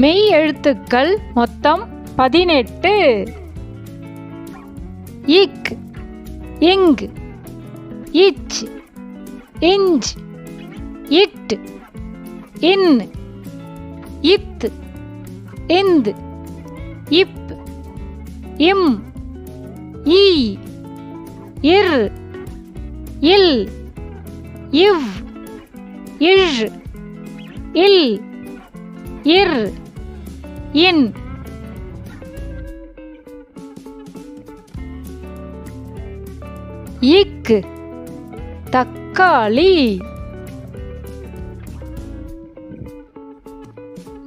மெய் எழுத்துக்கள் மொத்தம் பதினெட்டு. இக் இங் இச் இஞ்ச் இட் இன் இத் இந்த் இப் இம் ஈ இர் இல் இவ் இழ் இல் இர். இன். இக்கு. தக்காளி.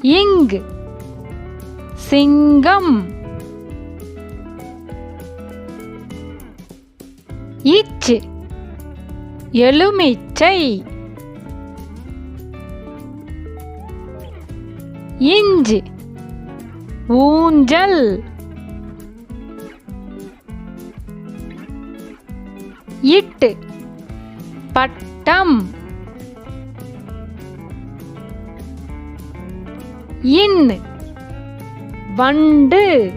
இங்கு. சிங்கம். இச்சு. எலுமிச்சை. இஞ்சு. ஊஞ்சல். இட்டு. பட்டம். இன். வண்டு.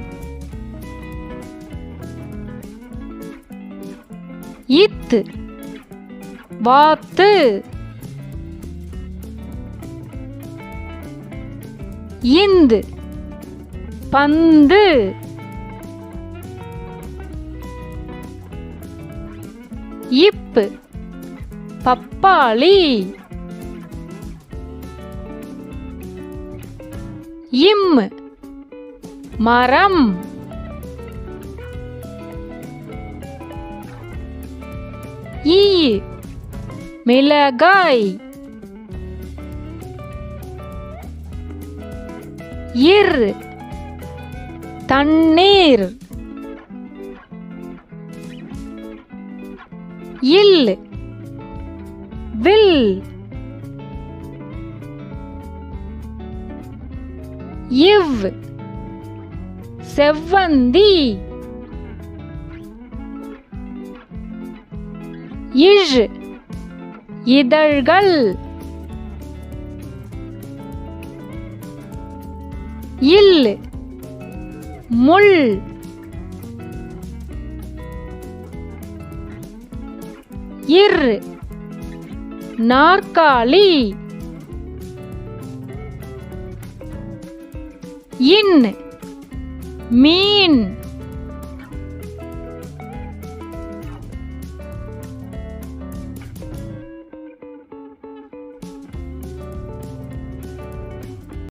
இத்து. வாத்து. இந்து. பந்து. இப்பு. பப்பாளி. இம். மரம். ஈ. மிளகாய். இர். தண்ணீர். இல். வில். இவ். செவ்வந்தி. இழ். இதழ்கள். இல். முள். இர். நாற்காலி. இன். மீன்.